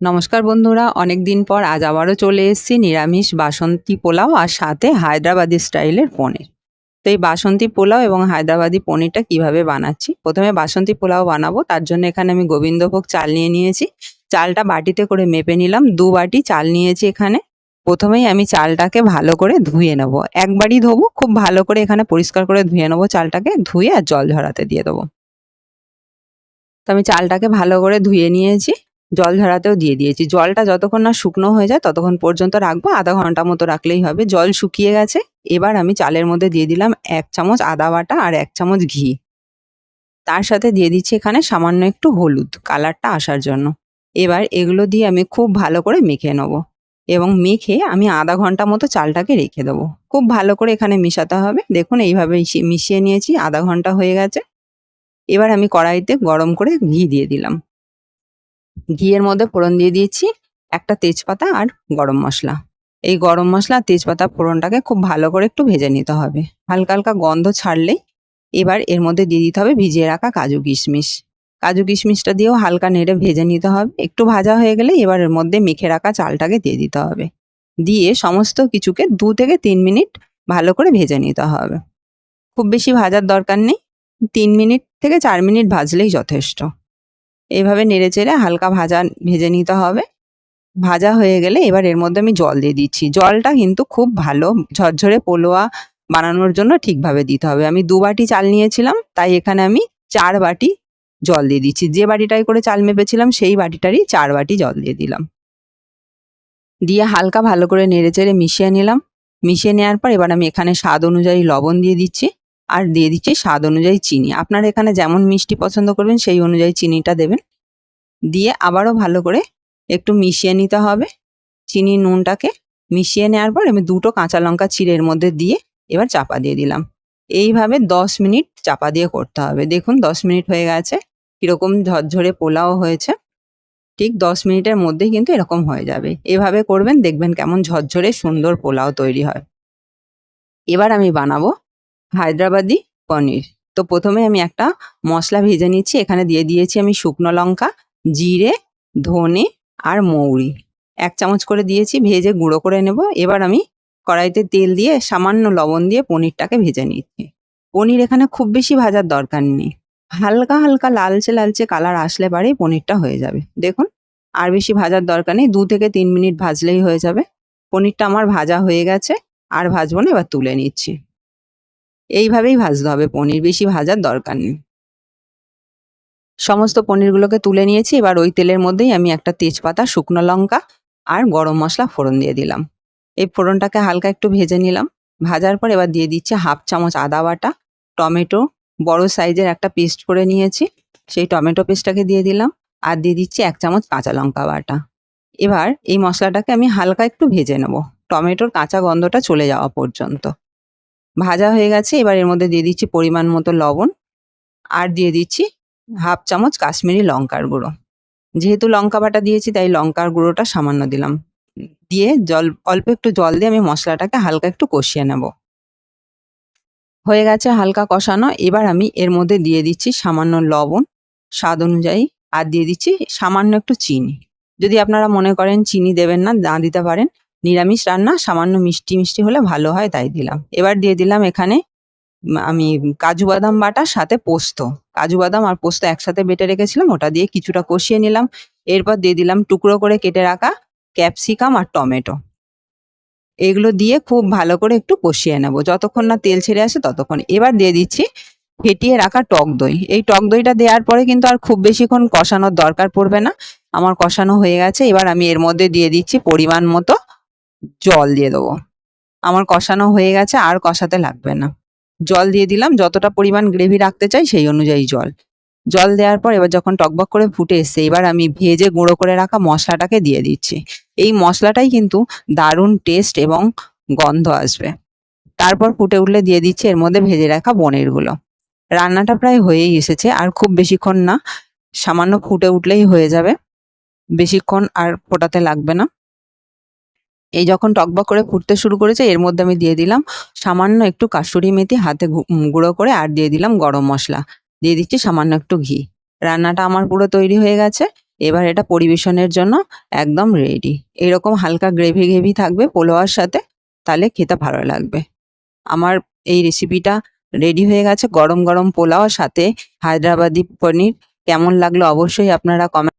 নমস্কার বন্ধুরা অনেক দিন পর আজ আবারও চলে এসেছি নিরামিষ বাসন্তী পোলাও আর সাথে হায়দ্রাবাদি স্টাইলের পনির। তো এই বাসন্তী পোলাও এবং হায়দ্রাবাদি পনিরটা কীভাবে বানাচ্ছি? প্রথমে বাসন্তী পোলাও বানাবো, তার জন্য এখানে আমি গোবিন্দভোগ চাল নিয়ে নিয়েছি। চালটা বাটিতে করে মেপে নিলাম, দু বাটি চাল নিয়েছি এখানে। প্রথমেই আমি চালটাকে ভালো করে ধুয়ে নেব। একবারই ধোবো, খুব ভালো করে এখানে পরিষ্কার করে ধুয়ে নেব চালটাকে, ধুয়ে আর জল ঝরাতে দিয়ে দেবো। তো আমি চালটাকে ভালো করে ধুয়ে নিয়েছি। জল ঝরাতেও দিয়ে দিয়েছি। জলটা যতক্ষণ না শুকনো হয়ে যায় ততক্ষণ পর্যন্ত রাখব। আধা ঘণ্টা মতো রাখলেই হবে। জল শুকিয়ে গেছে। এবার আমি চালের মধ্যে দিয়ে দিলাম এক চামচ আদা বাটা আর এক চামচ ঘি। তার সাথে দিয়ে দিচ্ছি এখানে সামান্য একটু হলুদ কালারটা আসার জন্য। এবার এগুলো দিয়ে আমি খুব ভালো করে মেখে নেব এবং মেখে আমি আধা ঘণ্টা মতো চালটাকে রেখে দেবো। খুব ভালো করে এখানে মিশাতে হবে। দেখুন এইভাবে মিশিয়ে- নিয়েছি। আধা ঘণ্টা হয়ে গেছে। এবার আমি কড়াইতে গরম করে ঘি দিয়ে দিলাম। ঘিয়ের মধ্যে ফোড়ন দিয়ে দিয়েছি, একটা তেজপাতা আর গরম মশলা। এই গরম মশলা আর তেজপাতা ফোড়নটাকে খুব ভালো করে একটু ভেজে নিতে হবে। হালকা হালকা গন্ধ ছাড়লেই এবার এর মধ্যে দিয়ে দিতে হবে ভিজিয়ে রাখা কাজু কিশমিশ। কাজু কিশমিশটা দিয়েও হালকা নেড়ে ভেজে নিতে হবে। একটু ভাজা হয়ে গেলে এবার এর মধ্যে মেখে রাখা চালটাকে দিয়ে দিতে হবে। দিয়ে সমস্ত কিছুকে দু থেকে তিন মিনিট ভালো করে ভেজে নিতে হবে। খুব বেশি ভাজার দরকার নেই। তিন মিনিট থেকে চার মিনিট ভাজলেই যথেষ্ট। এইভাবে নেড়ে চেড়ে হালকা ভাজা ভেজে নিতে হবে। ভাজা হয়ে গেলে এবার এর মধ্যে আমি জল দিয়ে দিচ্ছি। জলটা কিন্তু খুব ভালো, ঝরঝরে পোলোয়া বানানোর জন্য ঠিকভাবে দিতে হবে। আমি দু বাটি চাল নিয়েছিলাম, তাই এখানে আমি চার বাটি জল দিয়ে দিচ্ছি। যে বাটিটাই করে চাল মেপেছিলাম, সেই বাটিটারই চার বাটি জল দিয়ে দিলাম। দিয়ে হালকা ভালো করে নেড়ে চেড়ে মিশিয়ে নিলাম। মিশিয়ে নেওয়ার পর এবার আমি এখানে স্বাদ অনুযায়ী লবণ দিয়ে দিচ্ছি। আর দিয়ে দিচ্ছি স্বাদ অনুযায়ী চিনি। আপনারা এখানে যেমন মিষ্টি পছন্দ করবেন, সেই অনুযায়ী চিনিটা দেবেন। দিয়ে আবারও ভালো করে একটু মিশিয়ে নিতে হবে। চিনি নুনটাকে মিশিয়ে নেওয়ার পর আমি দুটো কাঁচা লঙ্কা চিড়ের মধ্যে দিয়ে এবার চাপা দিয়ে দিলাম। এইভাবে দশ মিনিট চাপা দিয়ে করতে হবে। দেখুন দশ মিনিট হয়ে গেছে, কীরকম ঝরঝরে পোলাও হয়েছে। ঠিক দশ মিনিটের মধ্যেই কিন্তু এরকম হয়ে যাবে। এভাবে করবেন, দেখবেন কেমন ঝরঝরে সুন্দর পোলাও তৈরি হয়। এবার আমি বানাবো হায়দ্রাবাদি পনির। তো প্রথমে আমি একটা মশলা ভেজে নিচ্ছি। এখানে দিয়ে দিয়েছি আমি শুকনো লঙ্কা, জিরে, ধনে আর মৌরি। এক চামচ করে দিয়েছি, ভেজে গুঁড়ো করে নেব। এবার আমি কড়াইতে তেল দিয়ে সামান্য লবণ দিয়ে পনিরটাকে ভেজে নিচ্ছি। পনির এখানে খুব বেশি ভাজার দরকার নেই। হালকা হালকা লালচে লালচে কালার আসলে পারেই পনিরটা হয়ে যাবে। দেখুন, আর বেশি ভাজার দরকার নেই। দু থেকে তিন মিনিট ভাজলেই হয়ে যাবে। পনিরটা আমার ভাজা হয়ে গেছে। আর ভাজবো না, এবার তুলে নিচ্ছি। এইভাবেই ভাজতে হবে। পনির বেশি ভাজার দরকার নেই। সমস্ত পনিরগুলোকে তুলে নিয়েছি। এবার ওই তেলের মধ্যেই আমি একটা তেজপাতা, শুকনো লঙ্কা আর গরম মশলা ফোড়ন দিয়ে দিলাম। এই ফোড়নটাকে হালকা একটু ভেজে নিলাম। ভাজার পর এবার দিয়ে দিচ্ছি হাফ চামচ আদা বাটা, টমেটো, বড় সাইজের একটা পেস্ট করে নিয়েছি। সেই টমেটো পেস্টটাকে দিয়ে দিলাম আর দিয়ে দিচ্ছি এক চামচ কাঁচা লঙ্কা বাটা। এবার এই মশলাটাকে আমি হালকা একটু ভেজে নেব। টমেটোর কাঁচা গন্ধটা চলে যাওয়া পর্যন্ত। ভাজা হয়ে গেছে, এবার এর মধ্যে দিয়ে দিচ্ছি পরিমাণ মতো লবণ আর দিয়ে দিচ্ছি হাফ চামচ কাশ্মীরি লঙ্কার গুঁড়ো। যেহেতু লঙ্কা বাটা দিয়েছি, তাই লঙ্কার গুঁড়োটা সামান্য দিলাম। দিয়ে জল, অল্প একটু জল দিয়ে আমি মশলাটাকে হালকা একটু কষিয়ে নেব। হয়ে গেছে হালকা কষানো। এবার আমি এর মধ্যে দিয়ে দিচ্ছি সামান্য লবণ স্বাদ অনুযায়ী আর দিয়ে দিচ্ছি সামান্য একটু চিনি। যদি আপনারা মনে করেন চিনি দেবেন না না দিতে পারেন। নিরামিষ রান্না সামান্য মিষ্টি মিষ্টি হলে ভালো হয়, তাই দিলাম। এবার দিয়ে দিলাম এখানে আমি কাজু বাদাম বাটা সাথে পোস্ত। কাজু বাদাম আর পোস্ত একসাথে বেটে রেখেছিলাম, ওটা দিয়ে কিছুটা কষিয়ে নিলাম। এরপর দিয়ে দিলাম টুকরো করে কেটে রাখা ক্যাপসিকাম আর টমেটো। এগুলো দিয়ে খুব ভালো করে একটু কষিয়ে নেব। যতক্ষণ না তেল ছেড়ে আসে ততক্ষণ। এবার দিয়ে দিচ্ছি ফেটিয়ে রাখা টক দই। এই টক দইটা দেওয়ার পরে কিন্তু আর খুব বেশিক্ষণ কষানোর দরকার পড়বে না। আমার কষানো হয়ে গেছে। এবার আমি এর মধ্যে দিয়ে দিচ্ছি পরিমাণ মতো জল দিয়ে দেবো। আমার কষানো হয়ে গেছে, আর কষাতে লাগবে না। জল দিয়ে দিলাম, যতটা পরিমাণ গ্রেভি রাখতে চাই সেই অনুযায়ী জল। জল দেওয়ার পর এবার যখন টকবক করে ফুটে এসছে, এবার আমি ভেজে গুঁড়ো করে রাখা মশলাটাকে দিয়ে দিচ্ছি। এই মশলাটাই কিন্তু দারুণ টেস্ট এবং গন্ধ আসবে। তারপর ফুটে উঠলে দিয়ে দিচ্ছি এর মধ্যে ভেজে রাখা পনিরগুলো। রান্নাটা প্রায় হয়েই এসেছে, আর খুব বেশিক্ষণ না, সামান্য ফুটে উঠলেই হয়ে যাবে। বেশিক্ষণ আর ফোটাতে লাগবে না। এই যখন টকবক করে ফুটতে শুরু করেছে, এর মধ্যে আমি দিয়ে দিলাম সামান্য একটু কাসুরি মেথি, হাতে গুঁড়ো করে, আর দিয়ে দিলাম গরম মশলা। দিয়ে দিচ্ছি সামান্য একটু ঘি। রান্নাটা আমার পুরো তৈরি হয়ে গেছে। এবার এটা পরিবেশনের জন্য একদম রেডি এরকম হালকা গ্রেভি গ্রেভি থাকবে পোলোয়ার সাথে, তাহলে খেতে ভালো লাগবে। আমার এই রেসিপিটা রেডি হয়ে গেছে গরম গরম পোলাও, সাথে হায়দ্রাবাদি পনির। কেমন লাগল অবশ্যই আপনারা কমেন্ট